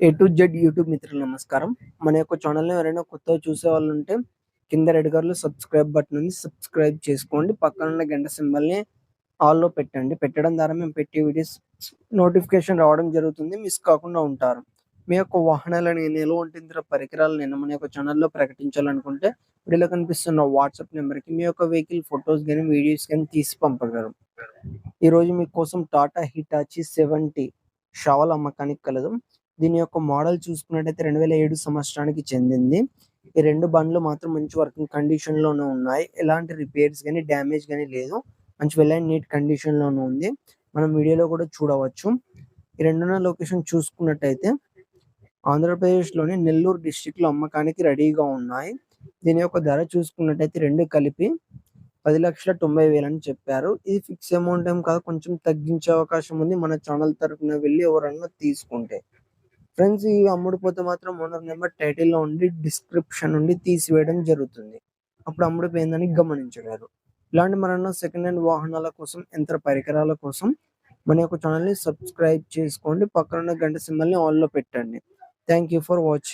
A to Z YouTube మిత్రులు నమస్కారం. మన యొక్క ఛానల్ని ఎవరైనా కొత్తగా చూసే వాళ్ళు ఉంటే కింద రెడ్ కలర్లో సబ్స్క్రైబ్ బటన్ ఉంది సబ్స్క్రైబ్ చేసుకోండి. పక్కన ఉన్న గంట సింబల్ని ఆల్లో పెట్టండి. పెట్టడం ద్వారా మేము పెట్టే వీడియోస్ నోటిఫికేషన్ రావడం జరుగుతుంది. మిస్ కాకుండా ఉంటారు. మీ యొక్క వాహనాలను నిల్వ ఉంటుంది పరికరాలు నేను మన యొక్క ఛానల్లో ప్రకటించాలనుకుంటే వీడియోలో కనిపిస్తున్న వాట్సాప్ నెంబర్కి మీ యొక్క వెహికల్ ఫొటోస్ కానీ వీడియోస్ కానీ తీసి పంపగలరు. ఈరోజు మీకోసం టాటా హిటాచి సెవెంటీ షావల్ అమ్మకానికి కలదు. దీని యొక్క మోడల్ చూసుకున్నట్టయితే రెండు వేల ఏడు సంవత్సరానికి చెందింది. ఈ రెండు బండ్లు మాత్రం మంచి వర్కింగ్ కండిషన్లోనే ఉన్నాయి. ఎలాంటి రిపేర్స్ కానీ డ్యామేజ్ కానీ లేదు. మంచి వెల్ అండ్ నీట్ కండిషన్లోనే ఉంది. మనం వీడియోలో కూడా చూడవచ్చు. ఈ రెండున్న లొకేషన్ చూసుకున్నట్టయితే ఆంధ్రప్రదేశ్లోని నెల్లూరు డిస్టిక్లో అమ్మకానికి రెడీగా ఉన్నాయి. దీని యొక్క ధర చూసుకున్నట్టయితే రెండు కలిపి పది లక్షల తొంభై వేలు అని చెప్పారు. ఇది ఫిక్స్ అమౌంట్ ఏం కాదు కొంచెం తగ్గించే అవకాశం ఉంది. మన ఛానల్ తరఫున వెళ్ళి ఎవరన్నా తీసుకుంటే. ఫ్రెండ్స్ ఇవి అమ్ముడుపోతే మాత్రం ఓనర్ నెంబర్ టైటిల్లో ఉండి డిస్క్రిప్షన్ నుండి తీసివేయడం జరుగుతుంది. అప్పుడు అమ్ముడుపోయిందని గమనించగలరు. ఇలాంటి మరన్న సెకండ్ హ్యాండ్ వాహనాల కోసం యంత్ర పరికరాల కోసం మన యొక్క ఛానల్ని సబ్స్క్రైబ్ చేసుకోండి. పక్కన ఉన్న గంట సింబల్ని ఆల్లో లో పెట్టండి. Thank you for watching